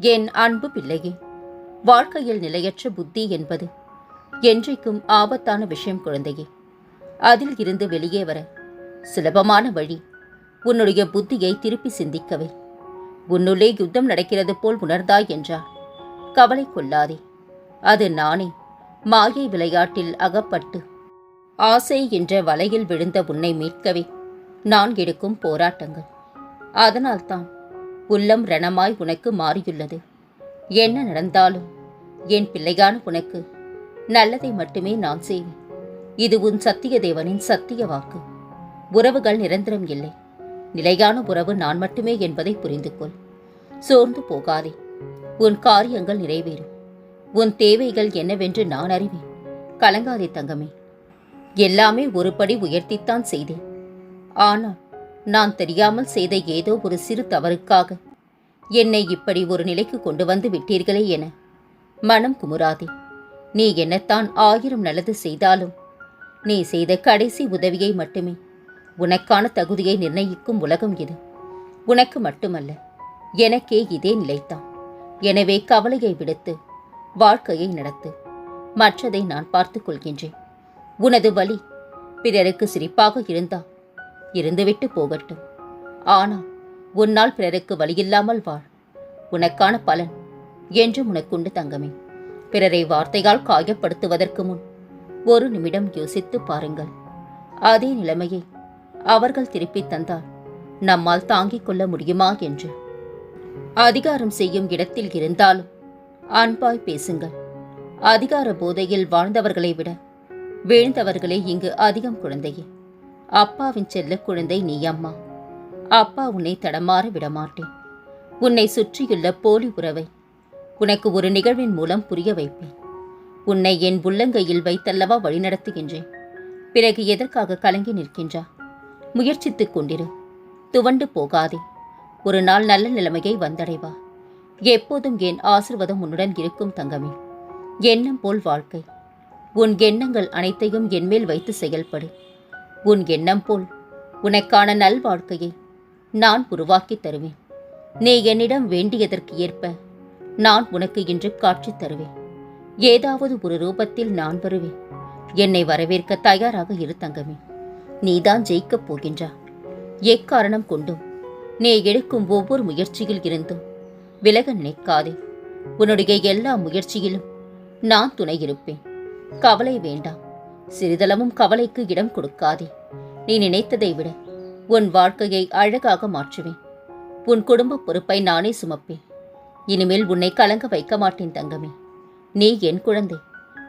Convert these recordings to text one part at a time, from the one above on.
என் அன்பு பிள்ளையே வாழ்க்கையில் நிலையற்ற புத்தி என்பது என்றைக்கும் ஆபத்தான விஷயம் குழந்தையே. அதில் இருந்து வெளியே வர சுலபமான வழி உன்னுடைய புத்தியை திருப்பி சிந்திக்கவே. உன்னுள்ளே யுத்தம் நடக்கிறது போல் உணர்ந்தாய் என்றார் கவலை கொள்ளாதே. அது நானே மாயை விளையாட்டில் அகப்பட்டு ஆசை என்ற வலையில் விழுந்த உன்னை மீட்கவே நான் எடுக்கும் போராட்டங்கள். அதனால்தான் உள்ளம் ரணமாய் உனக்கு மாறியுள்ளது. என்ன நடந்தாலும் என் பிள்ளையான உனக்கு நல்லதை மட்டுமே நான் செய்வேன். இது உன் சத்திய தேவனின் சத்திய வாக்கு. உறவுகள் நிரந்தரம் இல்லை. நிலையான உறவு நான் மட்டுமே என்பதை புரிந்து கொள் சோர்ந்து போகாதே. உன் காரியங்கள் நிறைவேறும். உன் தேவைகள் என்னவென்று நான் அறிவேன். கலங்காதே தங்கமே. எல்லாமே ஒருபடி உயர்த்தித்தான் செய்தேன். ஆனால் நான் தெரியாமல் செய்த ஏதோ ஒரு சிறு தவறுக்காக. என்னை இப்படி ஒரு நிலைக்கு கொண்டு வந்து விட்டீர்களே என மனம் குமுறாதே. நீ என்னத்தான் ஆயிரம் நல்லது செய்தாலும் நீ செய்த கடைசி உதவியை மட்டுமே. உனக்கான தகுதியை நிர்ணயிக்கும் உலகம் இது. உனக்கு மட்டுமல்ல எனக்கே இதே நிலைத்தான் எனவே கவலையை விடுத்து வாழ்க்கையை நடத்து. மற்றதை நான் பார்த்துக் கொள்கின்றேன். உனது வழி பிறருக்கு சிரிப்பாக இருந்தால் இருந்துவிட்டு போகட்டும். ஆனால் உன்னால் பிறருக்கு வழியில்லாமல் வாழ். உனக்கான பலன் என்று உனக்குண்டு தங்கமே. பிறரை வார்த்தையால் காயப்படுத்துவதற்கு முன் ஒரு நிமிடம் யோசித்து பாருங்கள். அதே நிலைமையை அவர்கள் திருப்பித் தந்தால் நம்மால் தாங்கிக் கொள்ள முடியுமா என்று. அதிகாரம் செய்யும் இடத்தில் இருந்தாலும் அன்பாய் பேசுங்கள். அதிகார போதையில் வாழ்ந்தவர்களை விட வீழ்ந்தவர்களே இங்கு அதிகம் குழந்தையே. அப்பாவின் செல்ல குழந்தை நீ அம்மா அப்பா உன்னை தடமாற விடமாட்டேன். உன்னை சுற்றியுள்ள போலி உறவை உனக்கு ஒரு நிகழ்வின் மூலம் புரிய வைப்பேன். உன்னை என் உள்ளங்கையில் வைத்தல்லவா வழிநடத்துகின்றேன். பிறகு எதற்காக கலங்கி நிற்கின்றா? முயற்சித்துக் கொண்டிரு. துவண்டு போகாதே. ஒரு நாள் நல்ல நிலைமையை வந்தடைவா. எப்போதும் என் ஆசிர்வாதம் உன்னுடன் இருக்கும் தங்கமே. எண்ணம் போல் வாழ்க்கை. உன் எண்ணங்கள் அனைத்தையும் என்மேல் வைத்து செயல்படு. உன் எண்ணம் போல் உனக்கான நல் வாழ்க்கையை நான் உருவாக்கித் தருவேன். நீ என்னிடம் வேண்டியதற்கு ஏற்ப நான் உனக்கு இன்று காட்சி தருவேன். ஏதாவது ஒரு ரூபத்தில் நான் வருவேன். என்னை வரவேற்க தயாராக இரு தங்கமே. நீதான் ஜெயிக்கப் போகின்றா. எக்காரணம் கொண்டும் நீ எடுக்கும் ஒவ்வொரு முயற்சியில் இருந்தும் விலக நினைக்காதே. உன்னுடைய எல்லா முயற்சியிலும் நான் துணை இருப்பேன். கவலை வேண்டாம். சிறிதளவும் கவலைக்கு இடம் கொடுக்காதே. நீ நினைத்ததை விட உன் வாழ்க்கையை அழகாக மாற்றுவேன். உன் குடும்ப பொறுப்பை நானே சுமப்பேன். இனிமேல் உன்னை கலங்க வைக்க மாட்டேன் தங்கமே. நீ என் குழந்தை.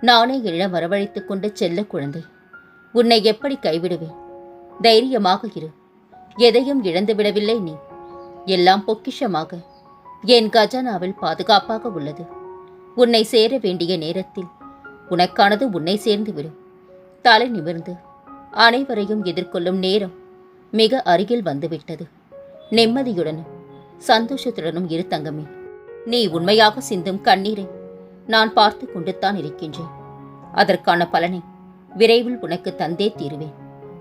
நானே என்னிடம் வரவழைத்துக் கொண்ட செல்ல குழந்தை. உன்னை எப்படி கைவிடுவேன்? தைரியமாக இரு. எதையும் இழந்து விடவில்லை நீ. எல்லாம் பொக்கிஷமாக. என் கஜானாவில் பாதுகாப்பாக உள்ளது. உன்னை சேர வேண்டிய நேரத்தில் உனக்கானது உன்னை சேர்ந்துவிடும் தலை நிமிர்ந்து அனைவரையும் எதிர்கொள்ளும் நேரம் மிக அருகில் வந்துவிட்டது. நிம்மதியுடனும் சந்தோஷத்துடனும் இரு தங்கமே. நீ உண்மையாக சிந்தும் கண்ணீரை நான் பார்த்து கொண்டுத்தான் இருக்கின்றேன். அதற்கான பலனை விரைவில் உனக்கு தந்தே தீருவேன்.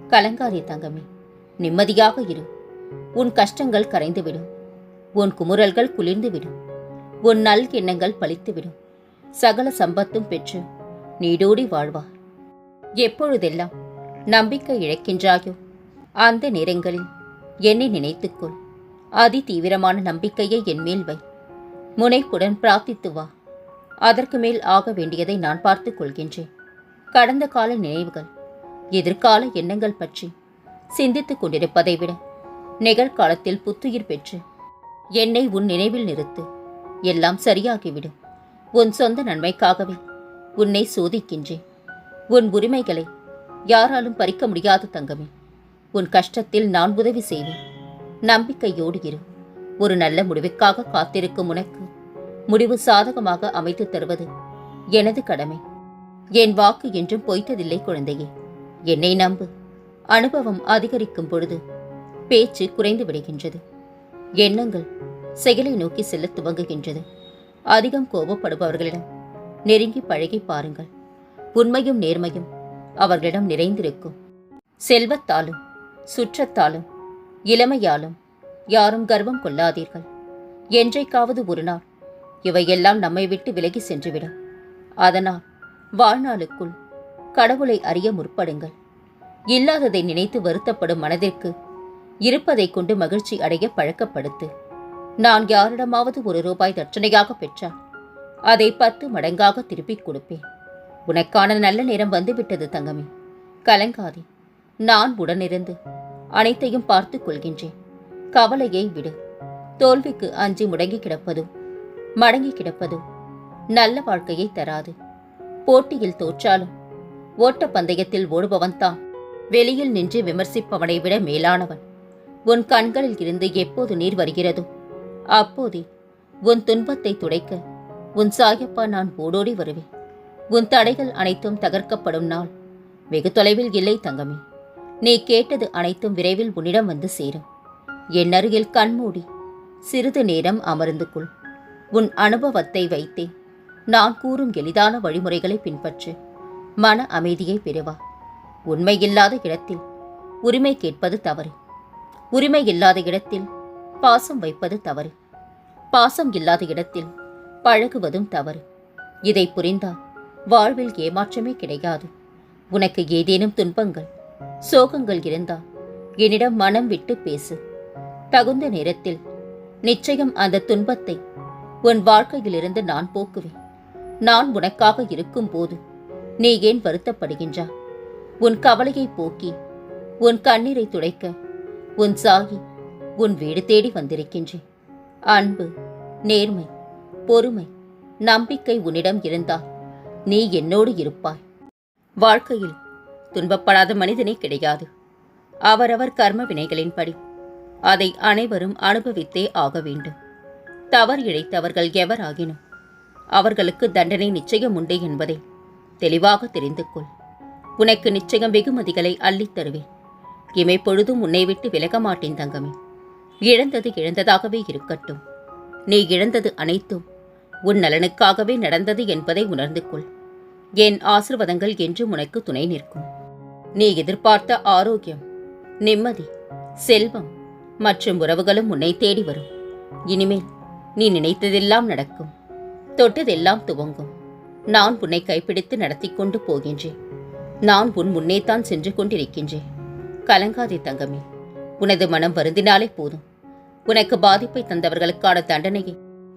கலங்காதே தங்கமே. நிம்மதியாக இரு. உன் கஷ்டங்கள் கரைந்துவிடும். உன் குமுறல்கள் குளிர்ந்துவிடும். உன் நல் எண்ணங்கள் பழித்துவிடும். சகல சம்பத்தும் பெற்று நீடோடி வாழ்வார் எப்பொழுதெல்லாம் நம்பிக்கை இழக்கின்றாயோ அந்த நேரங்களில் என்னை நினைத்துக்கொள். அதி தீவிரமான நம்பிக்கையை என் மேல் வை. முனைப்புடன் பிரார்த்தித்து வா. அதற்கு மேல் ஆக வேண்டியதை நான் பார்த்து கொள்கின்றேன். கடந்த கால நினைவுகள் எதிர்கால எண்ணங்கள் பற்றி சிந்தித்துக் கொண்டிருப்பதை விட நிகழ்காலத்தில் புத்துயிர் பெற்று என்னை உன் நினைவில் நிறுத்து. எல்லாம் சரியாகிவிடும். உன் சொந்த நன்மைக்காகவே உன்னை சோதிக்கின்றேன். உன் உரிமைகளை யாராலும் பறிக்க முடியாது தங்கமே. உன் கஷ்டத்தில் நான் உதவி செய்வேன். நம்பிக்கையோடு இரு. ஒரு நல்ல முடிவுக்காக காத்திருக்கும் உனக்கு முடிவு சாதகமாக அமைத்து தருவது எனது கடமை. என் வாக்கு என்றும் பொய்த்ததில்லை குழந்தையே. என்னை நம்பு. அனுபவம் அதிகரிக்கும் பொழுது பேச்சு குறைந்து விடுகின்றது. எண்ணங்கள் செயலை நோக்கி செல்ல துவங்குகின்றது. அதிகம் கோபப்படுபவர்களிடம் நெருங்கி பழகி பாருங்கள். உண்மையும் நேர்மையும் அவர்களிடம் நிறைந்திருக்கும். செல்வத்தாலும் சுற்றத்தாலும் இளமையாலும் யாரும் கர்வம் கொள்ளாதீர்கள். என்றைக்காவது ஒரு நாள் இவையெல்லாம் நம்மை விட்டு விலகி சென்றுவிடும். அதனால் வாழ்நாளுக்குள் கடவுளை அறிய முற்படுங்கள். இல்லாததை நினைத்து வருத்தப்படும் மனதிற்கு இருப்பதை கொண்டு மகிழ்ச்சி அடைய பழக்கப்படுத்து. நான் யாரிடமாவது ஒரு ரூபாய் தட்சணையாக பெற்றால் அதை பத்து மடங்காக திருப்பிக் கொடுப்பேன். உனக்கான நல்ல நேரம் வந்துவிட்டது தங்கமே. கலங்காதே. நான் உடனிருந்து அனைத்தையும் பார்த்துக் கொள்கின்றேன். கவலையை விடு. தோல்விக்கு அஞ்சி முடங்கி கிடப்பதும் மடங்கி கிடப்பதும் நல்ல வாழ்க்கையை தராது. போட்டியில் தோற்றாலும் ஓட்டப்பந்தயத்தில் ஓடுபவன் தான். வெளியில் நின்று விமர்சிப்பவனை விட மேலானவன். உன் கண்களில் இருந்து எப்போது நீர் வருகிறதோ அப்போதே உன் துன்பத்தை துடைக்க உன் சாயப்பா நான் ஓடோடி வருவேன். உன் தடைகள் அனைத்தும் தகர்க்கப்படும் நாள். வெகு தொலைவில் இல்லை தங்கமே. நீ கேட்டது அனைத்தும் விரைவில் உன்னிடம் வந்து சேரும். என் அருகில் கண்மூடி சிறிது நேரம் அமர்ந்து கொள். உன் அனுபவத்தை வைத்தே. நான் கூறும் எளிதான வழிமுறைகளை பின்பற்று. மன அமைதியை பெறுவா. உண்மை இல்லாத இடத்தில் உரிமை கேட்பது தவறு. உரிமை இல்லாத இடத்தில் பாசம் வைப்பது தவறு. பாசம் இல்லாத இடத்தில் பழகுவதும் தவறு. இதை புரிந்தால் வாழ்வில் ஏமாற்றமே கிடையாது. உனக்கு ஏதேனும் துன்பங்கள் சோகங்கள் இருந்தால் என்னிடம் மனம் விட்டு பேசு. தகுந்த நேரத்தில் நிச்சயம் அந்த துன்பத்தை உன் வாழ்க்கையிலிருந்து நான் போக்குவேன். நான் உனக்காக இருக்கும்போது நீ ஏன் வருத்தப்படுகின்றா? உன் கவலையை போக்கி உன் கண்ணீரை துடைக்க உன் சாகி உன் வீடு தேடி வந்திருக்கின்றேன். அன்பு நேர்மை பொறுமை நம்பிக்கை உன்னிடம் இருந்தால் நீ என்னோடு இருப்பாய். வாழ்க்கையில் துன்பப்படாத மனிதனே கிடையாது. அவரவர் கர்ம வினைகளின்படி அதை அனைவரும் அனுபவித்தே ஆக வேண்டும். தவறு இழைத்தவர்கள் எவராகினும் அவர்களுக்கு தண்டனை நிச்சயம் உண்டு என்பதை தெளிவாக தெரிந்து கொள். உனக்கு நிச்சயம் வெகுமதிகளை அள்ளித் தருவேன். இமை பொழுதும் உன்னை விட்டு விலக மாட்டேன் தங்கமே. இழந்தது இழந்ததாகவே இருக்கட்டும். நீ இழந்தது அனைத்தும் உன் நலனுக்காகவே நடந்தது என்பதை உணர்ந்து கொள். என் ஆசிர்வாதங்கள் என்று உனக்கு துணை நிற்கும். நீ எதிர்பார்த்த ஆரோக்கியம் நிம்மதி செல்வம் மற்றும் உறவுகளும் உன்னை தேடி வரும். இனிமேல் நீ நினைத்ததெல்லாம் நடக்கும். தொட்டதெல்லாம் துவங்கும். நான் உன்னை கைப்பிடித்து நடத்தி கொண்டு போகின்றேன். நான் உன் முன்னேதான் சென்று கொண்டிருக்கின்றேன். கலங்காதே தங்கமே. உனது மனம் வருந்தினாலே போதும். உனக்கு பாதிப்பை தந்தவர்களுக்கான தண்டனையை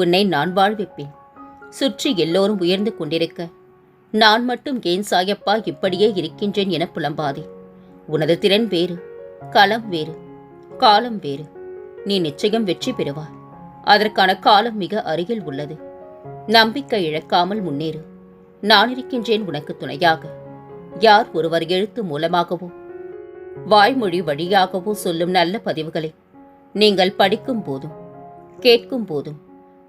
உன்னை நான் வாழ்விப்பேன். சுற்றி எல்லோரும் உயர்ந்து கொண்டிருக்க நான் மட்டும் ஏன் சாயப்பா இப்படியே இருக்கின்றேன் என புலம்பாதே. உனது திறன் வேறு களம் வேறு காலம் வேறு. நீ நிச்சயம் வெற்றி பெறுவாய். அதற்கான காலம் மிக அருகில் உள்ளது. நம்பிக்கை இழக்காமல் முன்னேறு. நான் இருக்கின்றேன் உனக்கு துணையாக. யார் ஒருவர் எழுத்து மூலமாகவோ வாய்மொழி வழியாகவோ சொல்லும் நல்ல பதிவுகளை. நீங்கள் படிக்கும் போதும் கேட்கும் போதும்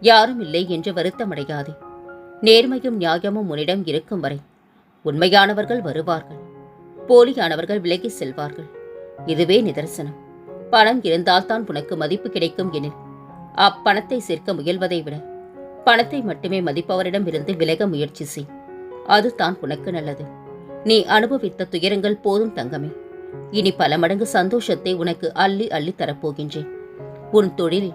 யாரும் இல்லை என்று வருத்தமடையாதே. நேர்மையும் நியாயமும் உன்னிடம் இருக்கும் வரை உண்மையானவர்கள் வருவார்கள். போலியானவர்கள் விலகி செல்வார்கள். இதுவே நிதர்சனம். பணம் இருந்தால்தான் உனக்கு மதிப்பு கிடைக்கும் எனில் அப்பணத்தை சேர்க்க முயல்வதை விட பணத்தை மட்டுமே மதிப்பவரிடம் இருந்து விலக முயற்சி செய். அதுதான் உனக்கு நல்லது. நீ அனுபவித்த துயரங்கள் போதும் தங்கமே. இனி பல மடங்கு சந்தோஷத்தை உனக்கு அள்ளி அள்ளி தரப்போகின்றேன். உன் தொழிலில்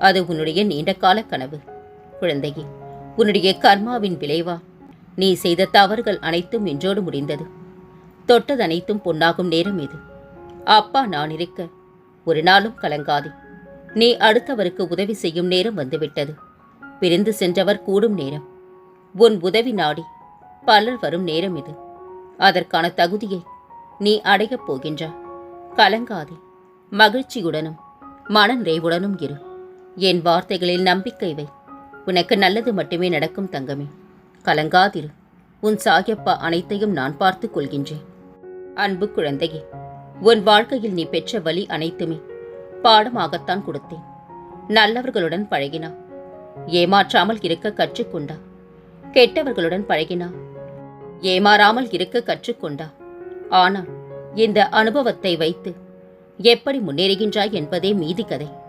அது உன்னுடைய நீண்டகால கனவு. குழந்தையே உன்னுடைய கர்மாவின் விளைவா? நீ செய்த தவறுகள் அனைத்தும் இன்றோடு முடிந்தது. தொட்டது அனைத்தும் பொன்னாகும் நேரம் இது. அப்பா நான் இருக்க. ஒரு நாளும் கலங்காதே. நீ அடுத்தவருக்கு உதவி செய்யும் நேரம் வந்துவிட்டது. பிரிந்து சென்றவர் கூடும் நேரம். உன் உதவி நாடி பலர் வரும் நேரம் இது. அதற்கான தகுதியை நீ அடையப் போகின்றாய் கலங்காதே. மகிழ்ச்சியுடனும் மன நிறைவுடனும் இரு. என் வார்த்தைகளில் நம்பிக்கை வை. உனக்கு நல்லது மட்டுமே நடக்கும் தங்கமே. கலங்காதிரு. உன் சாயப்பா அனைத்தையும் நான் பார்த்துக் கொள்கின்றேன். அன்பு குழந்தையே உன் வாழ்க்கையில் நீ பெற்ற வழி அனைத்துமே பாடமாகத்தான் கொடுத்தேன். நல்லவர்களுடன் பழகினா. ஏமாற்றாமல் இருக்க கற்றுக்கொண்டா. கெட்டவர்களுடன் பழகினா. ஏமாறாமல் இருக்க கற்றுக்கொண்டா. ஆனால் இந்த அனுபவத்தை வைத்து எப்படி முன்னேறுகின்றாய் என்பதே மீதி கதை.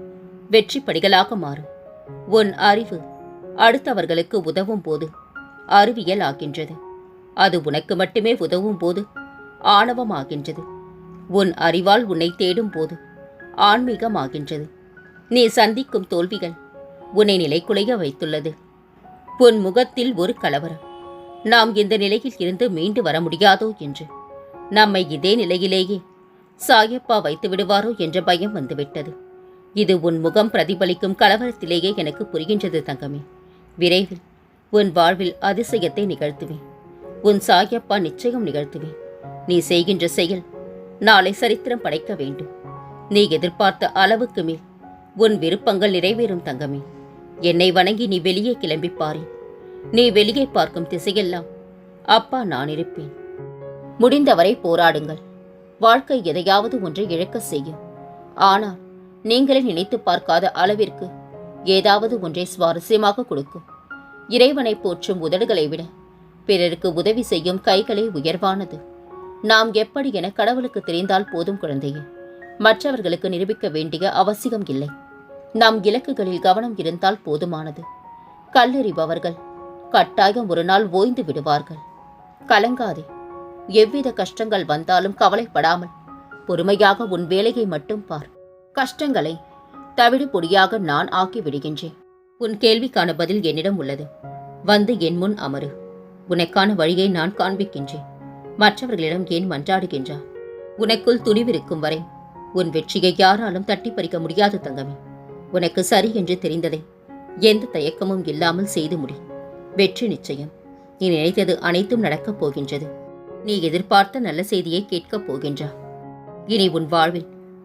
வெற்றி படிகளாக மாறும். உன் அறிவு அடுத்தவர்களுக்கு உதவும் போது அறிவியல் ஆகின்றது. அது உனக்கு மட்டுமே உதவும் போது ஆணவமாகின்றது உன் அறிவால் உன்னை தேடும் போது ஆன்மீகமாகின்றது நீ சந்திக்கும் தோல்விகள் உன்னை நிலைக்குலைய வைத்துள்ளது. உன் முகத்தில் ஒரு கலவரம். நாம் இந்த நிலையில் இருந்து மீண்டு வர முடியாதோ என்று. நம்மை இதே நிலையிலேயே சாயப்பா வைத்து விடுவாரோ என்ற பயம் வந்துவிட்டது. இது உன் முகம் பிரதிபலிக்கும் கலவரத்திலேயே எனக்கு புரிகின்றது தங்கமே. விரைவில் உன் வாழ்வில் அதிசயத்தை நிகழ்த்துவேன். உன் சாயப்பா நிச்சயம் நிகழ்த்துவேன். நீ செய்கின்ற செயல் நாளை சரித்திரம் படைக்க வேண்டும். நீ எதிர்பார்த்த அளவுக்கு மேல் உன் விருப்பங்கள் நிறைவேறும் தங்கமே. என்னை வணங்கி நீ வெளியே கிளம்பி பாரு நீ வெளியே பார்க்கும் திசையெல்லாம் அப்பா நான் இருப்பேன். முடிந்தவரை போராடுங்கள். வாழ்க்கை எதையாவது ஒன்றை இழக்க செய்யும். ஆனால் நீங்களே நினைத்து பார்க்காத அளவிற்கு ஏதாவது ஒன்றை சுவாரஸ்யமாக கொடுக்கும். இறைவனை போற்றும் உதடுகளை விட பிறருக்கு உதவி செய்யும் கைகளே உயர்வானது. நாம் எப்படி என கடவுளுக்கு தெரிந்தால் போதும் குழந்தையே. மற்றவர்களுக்கு நிரூபிக்க வேண்டிய அவசியம் இல்லை. நம் இலக்குகளில் கவனம் இருந்தால் போதுமானது. கல்லெறிபவர்கள் கட்டாயம் ஒரு நாள் ஓய்ந்து விடுவார்கள். கலங்காதே. எவ்வித கஷ்டங்கள் வந்தாலும் கவலைப்படாமல் பொறுமையாக உன் வேலையை மட்டும் பார். கஷ்டங்களை தவிடு பொடியாக நான் ஆக்கி விடுகின்றேன். உன் கேள்விக்கான பதில் என்னிடம் உள்ளது. வந்து என் முன் அமரு. உனக்கான வழியை நான் காண்பிக்கின்றேன். மற்றவர்களிடம் ஏன் மன்றாடுகின்றார் உனக்குள் துணிவிருக்கும் வரை உன் வெற்றியை யாராலும் தட்டி பறிக்க முடியாது தங்கமே. உனக்கு சரி என்று தெரிந்ததை. எந்த தயக்கமும் இல்லாமல் செய்து முடி. வெற்றி நிச்சயம். நீ நினைத்தது அனைத்தும் நடக்கப் போகின்றது. நீ எதிர்பார்த்த நல்ல செய்தியை கேட்கப் போகின்றா இனி உன் வாழ்வில்